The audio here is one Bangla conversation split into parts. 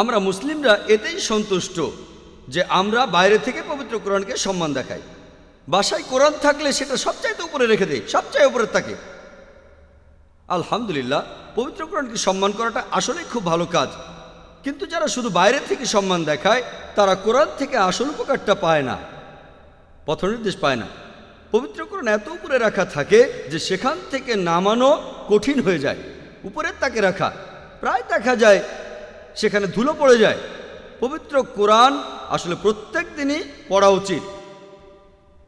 আমরা মুসলিমরা এতেই সন্তুষ্ট যে আমরা বাইরে থেকে পবিত্র কোরআনকে সম্মান দেখাই। বাসায় কোরআন থাকলে সেটা সবচাইতে উপরে রেখে দেয় সবচাই উপরে থাকে আলহামদুলিল্লাহ, পবিত্র কোরআনকে সম্মান করাটা আসলেই খুব ভালো কাজ। কিন্তু যারা শুধু বাইরে থেকে সম্মান দেখায়, তারা কোরআন থেকে আসল উপকারটা পায় না পথনির্দেশ পায় না। পবিত্র কোরআন এত উপরে রাখা থাকে যে সেখান থেকে নামানো কঠিন হয়ে যায় উপরের তাকে রাখা। প্রায় দেখা যায় সেখানে ধুলো পড়ে যায়। পবিত্র কোরআন আসলে প্রত্যেক দিনই পড়া উচিত।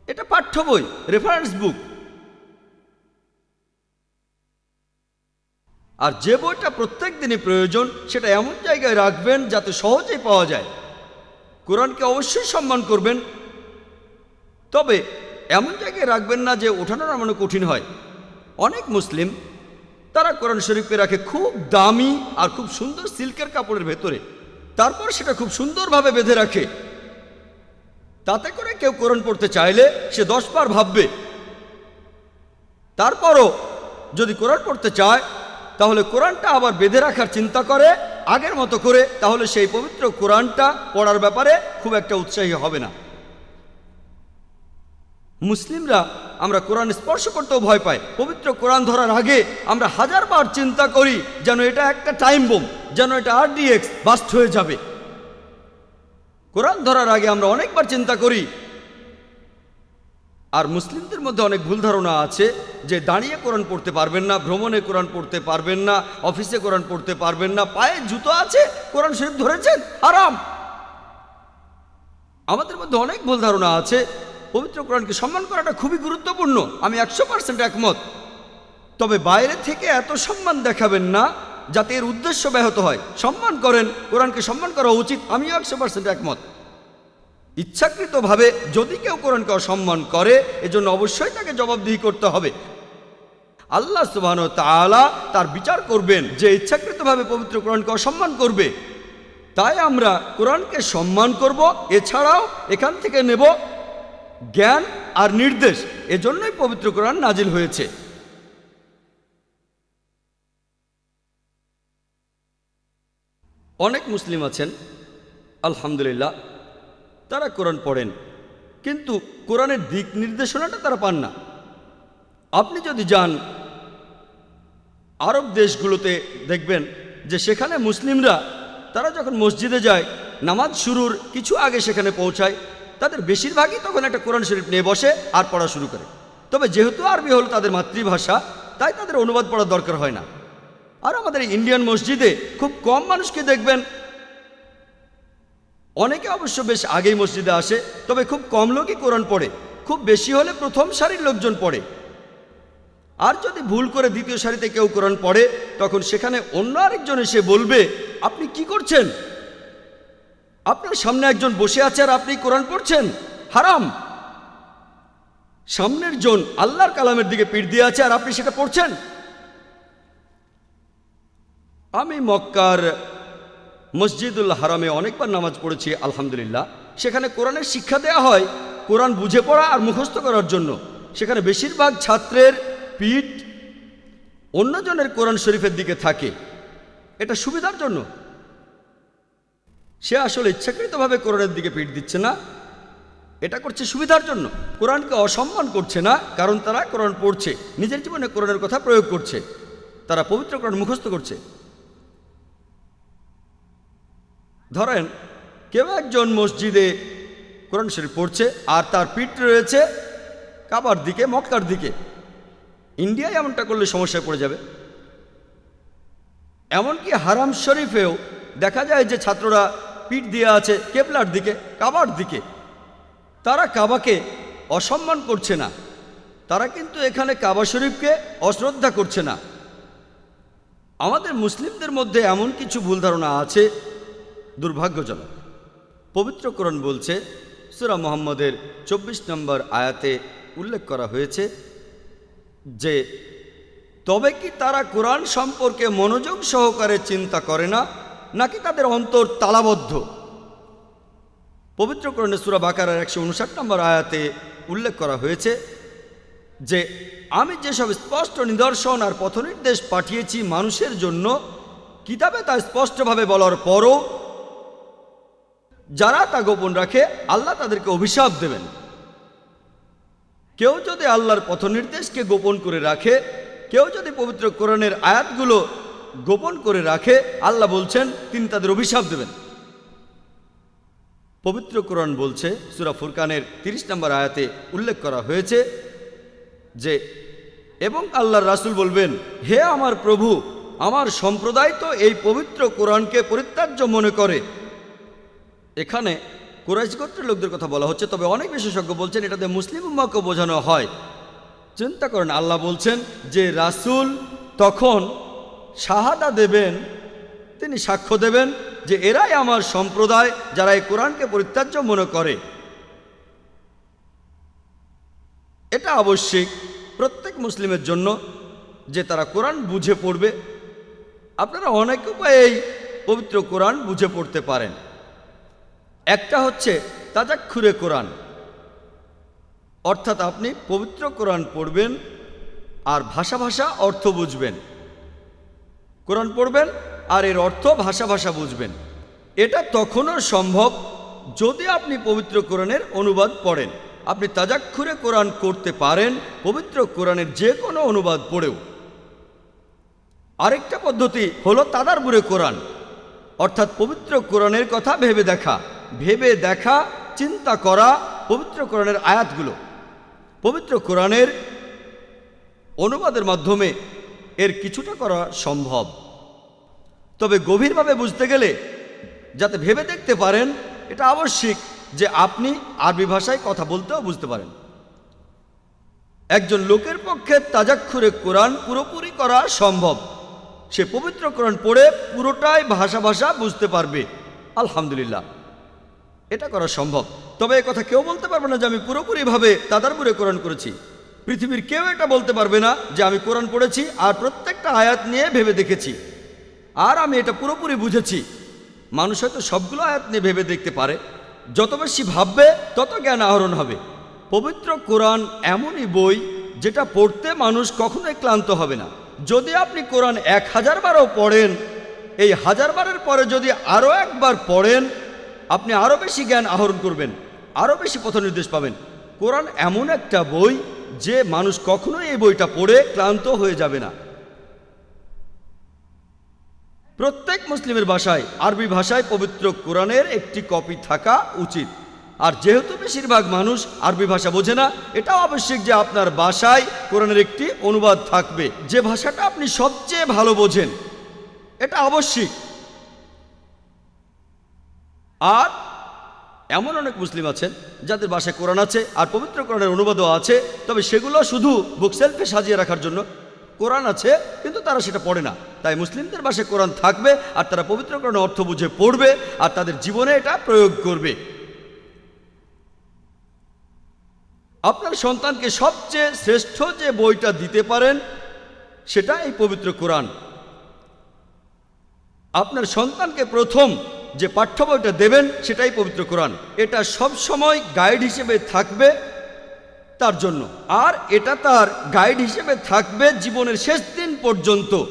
এটা পাঠ্য বই রেফারেন্স বুক আর যে বইটা প্রত্যেক দিনই প্রয়োজন, সেটা এমন জায়গায় রাখবেন যাতে সহজেই পাওয়া যায়। কোরআনকে অবশ্যই সম্মান করবেন। তবে এমন জায়গায় রাখবেন না যে ওঠানো নামানো কঠিন হয়। অনেক মুসলিম তারা কোরআন শরীফকে রাখে খুব দামি আর খুব সুন্দর সিল্কের কাপড়ের ভেতরে। তারপর সেটা খুব সুন্দরভাবে বেঁধে রাখে। তাতে করে কেউ কোরআন পড়তে চাইলে সে দশ বার ভাববে। তারপরও যদি কোরআন পড়তে চায়, তাহলে কোরআনটা আবার বেঁধে রাখার চিন্তা করে, আগের মতো করে, তাহলে সেই পবিত্র কোরআনটা পড়ার ব্যাপারে খুব একটা উৎসাহী হবে না। মুসলিমরা আমরা কোরআন স্পর্শ করতেও ভয় পাই। পবিত্র কোরআন ধরার আগে আমরা হাজারবার চিন্তা করি যেন এটা একটা টাইম বোম যেন এটা আরডিএক্স বাস্ট হয়ে যাবে। কোরআন ধরার আগে আমরা অনেকবার চিন্তা করি। আর মুসলিমদের মধ্যে অনেক ভুল ধারণা আছে যে দাঁড়িয়ে কোরআন পড়তে পারবেন না, ভ্রমণে কোরআন পড়তে পারবেন না, অফিসে কোরআন পড়তে পারবেন না, পায়ে জুতো আছে, কোরআন শরীফ ধরেছেন আরাম আমাদের মধ্যে অনেক ভুল ধারণা আছে পবিত্র কোরআনকে সম্মান করাটা খুবই গুরুত্বপূর্ণ। আমি একশো পার্সেন্ট একমত। তবে বাইরে থেকে এত সম্মান দেখাবেন না, যাতে এর উদ্দেশ্য ব্যাহত হয়। সম্মান করেন, কোরআনকে সম্মান করা উচিত। আমিও একশো পার্সেন্ট একমত। ইচ্ছাকৃতভাবে যদি কেউ কোরআনকে অসম্মান করে, এজন্য অবশ্যই তাকে জবাবদিহি করতে হবে। আল্লাহ সুবাহ তাআলা তার বিচার করবেন যে ইচ্ছাকৃতভাবে পবিত্র কোরআনকে অসম্মান করবে। তাই আমরা কোরআনকে সম্মান করব। এছাড়াও এখান থেকে নেব জ্ঞান আর নির্দেশ, এজন্যই পবিত্র কোরআন নাজিল হয়েছে। অনেক মুসলিম আছেন, আলহামদুলিল্লাহ, তারা কোরআন পড়েন, কিন্তু কোরআনের দিক নির্দেশনাটা তারা পান না। আপনি যদি যান আরব দেশগুলোতে, দেখবেন যে সেখানে মুসলিমরা, তারা যখন মসজিদে যায়, নামাজ শুরুর কিছু আগে সেখানে পৌঁছায় তাদের বেশিরভাগই তখন একটা কোরআন শরীফ নিয়ে বসে আর পড়া শুরু করে। তবে যেহেতু আরবি হল তাদের মাতৃভাষা, তাই তাদের অনুবাদ পড়ার দরকার হয় না। আর আমাদের ইন্ডিয়ান মসজিদে খুব কম মানুষকে দেখবেন। অনেকে অবশ্য বেশ আগেই মসজিদে আসে, তবে খুব কম লোকই কোরআন পড়ে। খুব বেশি হলে প্রথম সারির লোকজন পড়ে। আর যদি ভুল করে দ্বিতীয় সারিতে কেউ কোরআন পড়ে, তখন সেখানে অন্য আরেকজন এসে বলবে, আপনি কি করছেন? আপনার সামনে একজন বসে আছে আর আপনি কোরআন পড়ছেন? হারাম। সামনের জন আল্লাহর কালামের দিকে পিঠ দিয়ে আছে আর আপনি সেটা পড়ছেন? আমি মক্কার মসজিদুল হারামে অনেকবার নামাজ পড়েছি, আলহামদুলিল্লাহ। সেখানে কোরআনের শিক্ষা দেওয়া হয়, কোরআন বুঝে পড়া আর মুখস্থ করার জন্য। সেখানে বেশিরভাগ ছাত্রের পিঠ অন্যজনের কোরআন শরীফের দিকে থাকে। এটা সুবিধার জন্য। সে আসলে ইচ্ছাকৃতভাবে কোরআনের দিকে পিঠ দিচ্ছে না। এটা করছে সুবিধার জন্য। কোরআনকে অসম্মান করছে না, কারণ তারা কোরআন পড়ছে, নিজের জীবনে কোরআনের কথা প্রয়োগ করছে, তারা পবিত্র কোরআন মুখস্থ করছে। ধরেন, কেউ একজন মসজিদে কোরআন শরীফ পড়ছে, আর তার পিঠ রয়েছে কাবার দিকে, মক্কার দিকে। ইন্ডিয়ায় এমনটা করলে সমস্যায় পড়ে যাবে। এমনকি হারাম শরীফেও দেখা যায় যে ছাত্ররা পিঠ দিয়ে আছে কেবলার দিকে, কাবার দিকে। তারা কাবাকে অসম্মান করছে না। তারা কিন্তু এখানে কাবা শরীফকে অশ্রদ্ধা করছে না। আমাদের মুসলিমদের মধ্যে এমন কিছু ভুল ধারণা আছে, দুর্ভাগ্যজনক। পবিত্র কোরআন বলছে, সুরা মোহাম্মদের চব্বিশ নম্বর আয়াতে উল্লেখ করা হয়েছে যে, তবে কি তারা কোরআন সম্পর্কে মনোযোগ সহকারে চিন্তা করে না? নাকি তাদের অন্তর তালাবদ্ধ? পবিত্র কোরআনে সুরা বাকারার একশো উনষাট নম্বর আয়াতে উল্লেখ করা হয়েছে যে, আমি যেসব স্পষ্ট নিদর্শন আর পথনির্দেশ পাঠিয়েছি মানুষের জন্য, কিতাবে তা স্পষ্টভাবে বলার পরও যারা তা গোপন রাখে, আল্লাহ তাদেরকে অভিশাপ দেবেন। কেউ যদি আল্লাহর পথনির্দেশকে গোপন করে রাখে, কেউ যদি পবিত্র কোরআনের আয়াতগুলো গোপন করে রাখে, আল্লাহ বলছেন, তিনি তাদের অভিশাপ দেবেন। পবিত্র কোরআন বলছে, সুরা ফুরকানের তিরিশ নম্বর আয়াতে উল্লেখ করা হয়েছে যে, এবং আল্লাহর রাসূল বলবেন, হে আমার প্রভু, আমার সম্প্রদায় তো এই পবিত্র কোরআনকে পরিত্যাজ্য মনে করে। এখানে কুরাইশ গোত্রের লোকদের কথা বলা হচ্ছে, তবে অনেক বিশেষজ্ঞ বলছেন, এটাতে মুসলিম উম্মাকে বোঝানো হয়। চিন্তা করেন, আল্লাহ বলছেন যে রাসূল তখন শাহাদা দেবেন, তিনি সাক্ষ্য দেবেন যে এরাই আমার সম্প্রদায় যারা এই কোরআনকে পরিত্যাজ্য মনে করে। এটা আবশ্যিক প্রত্যেক মুসলিমের জন্য যে তারা কোরআন বুঝে পড়বে। আপনারা অনেক উপায়েই পবিত্র কোরআন বুঝে পড়তে পারেন। একটা হচ্ছে তাজাক্ষুরে কোরআন। অর্থাৎ আপনি পবিত্র কোরআন পড়বেন আর ভাষা ভাষা অর্থ বুঝবেন। কোরআন পড়বেন আর এর অর্থ ভাষা ভাষা বুঝবেন। এটা তখনও সম্ভব যদি আপনি পবিত্র কোরআনের অনুবাদ পড়েন। আপনি তাজাক্ষুরে কোরআন করতে পারেন, পবিত্র কোরআনের যে কোনো অনুবাদ পড়েও। আরেকটা পদ্ধতি হলো তাদারবুরে কোরআন। অর্থাৎ পবিত্র কোরআনের কথা ভেবে দেখা। ভেবে দেখা, চিন্তা করা পবিত্র কোরআনের আয়াতগুলো। পবিত্র কোরআনের অনুবাদের মাধ্যমে এর কিছুটা করা সম্ভব। তবে গভীরভাবে বুঝতে গেলে, যাতে ভেবে দেখতে পারেন, এটা আবশ্যিক যে আপনি আরবি ভাষায় কথা বলতেও বুঝতে পারেন। একজন লোকের পক্ষে তাজাক্ষুরে কোরআন পুরোপুরি করা সম্ভব। সে পবিত্র কোরআন পড়ে পুরোটাই ভাষা ভাষা বুঝতে পারবে। আলহামদুলিল্লাহ। এটা করা সম্ভব। তবে কথা কেউ বলতে পারবে না যে আমি পুরোপুরিভাবে তাদারপুরে কোরআন করেছি। পৃথিবীর কেউ এটা বলতে পারবে না যে আমি কোরআন পড়েছি আর প্রত্যেকটা আয়াত নিয়ে ভেবে দেখেছি। আর আমি এটা পুরোপুরি বুঝেছি। মানুষ হয়তো সবগুলো আয়াত নিয়ে ভেবে দেখতে পারে। যত বেশি ভাববে, তত জ্ঞান আহরণ হবে। পবিত্র কোরআন এমনই বই যেটা পড়তে মানুষ কখনোই ক্লান্ত হবে না। যদি আপনি কোরআন এক হাজার বারও পড়েন, এই হাজার বারের পরে যদি আরও একবার পড়েন, আপনি আরও বেশি জ্ঞান আহরণ করবেন আরও বেশি পথ নির্দেশ পাবেন। কোরআন এমন একটা বই যে মানুষ কখনোই এই বইটা পড়ে ক্লান্ত হয়ে যাবে না। প্রত্যেক মুসলিমের ভাষায় আরবি ভাষায় পবিত্র কোরআনের একটি কপি থাকা উচিত। আর যেহেতু বেশিরভাগ মানুষ আরবি ভাষা বোঝে না, এটাও আবশ্যিক যে আপনার বাসায় কোরআনের একটি অনুবাদ থাকবে। যে ভাষাটা আপনি সবচেয়ে ভালো বোঝেন, এটা আবশ্যিক। আর এমন অনেক মুসলিম আছেন যাদের বাসায় কোরআন আছে আর পবিত্র কোরআনের অনুবাদও আছে, তবে সেগুলো শুধু বুক সেলফে সাজিয়ে রাখার জন্য কোরআন আছে, কিন্তু তারা সেটা পড়ে না। তাই মুসলিমদের বাসায় কোরআন থাকবে আর তারা পবিত্র কোরআনের অর্থ বুঝে পড়বে আর তাদের জীবনে এটা প্রয়োগ করবে। আপনার সন্তানকে সবচেয়ে শ্রেষ্ঠ যে বইটা দিতে পারেন সেটা এই পবিত্র কোরআন। আপনার সন্তানকে প্রথম যে পাঠ্য বইটা দেবেন সেটাই পবিত্র কোরআন। এটা সব সময় গাইড হিসেবে থাকবে তার জন্য। আর এটা তার গাইড হিসেবে থাকবে জীবনের শেষ দিন পর্যন্ত।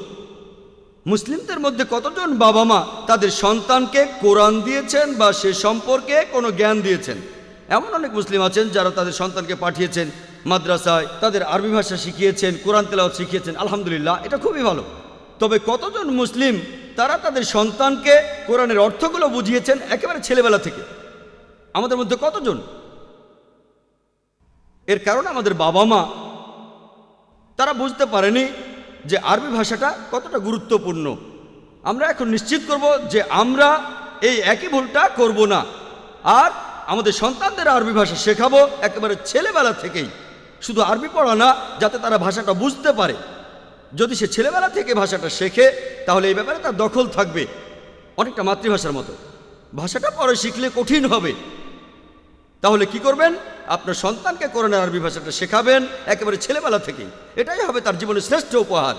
মুসলিমদের মধ্যে কতজন বাবা মা তাদের সন্তানকে কোরআন দিয়েছেন বা সে সম্পর্কে কোনো জ্ঞান দিয়েছেন? এমন অনেক মুসলিম আছেন যারা তাদের সন্তানকে পাঠিয়েছেন, মাদ্রাসায় তাদের আরবি ভাষা শিখিয়েছেন, কোরআন তেলাওয়াত শিখিয়েছেন। আলহামদুলিল্লাহ, এটা খুবই ভালো। তবে কতজন মুসলিম তারা তাদের সন্তানকে কোরআনের অর্থগুলো বুঝিয়েছেন একেবারে ছেলেবেলা থেকে। আমাদের মধ্যে কতজন? এর কারণ আমাদের বাবা মা তারা বুঝতে পারেনি যে আরবি ভাষাটা কতটা গুরুত্বপূর্ণ। আমরা এখন নিশ্চিত করব যে আমরা এই একই ভুলটা করব না। আর আমাদের সন্তানদের আরবি ভাষা শেখাবো একেবারে ছেলেবেলা থেকেই। শুধু আরবি পড়া না, যাতে তারা ভাষাটা বুঝতে পারে। যদি সে ছেলেবেলা থেকে ভাষাটা শেখে, তাহলে এই ব্যাপারে তার দখল থাকবে। অনেকটা মাতৃভাষার মতো। ভাষাটা পরে শিখলে কঠিন হবে। তাহলে কি করবেন? আপনার সন্তানকে করোনা আরবি ভাষাটা শেখাবেন, একেবারে ছেলেবেলা থেকে এটাই হবে তার জীবনের শ্রেষ্ঠ উপহার।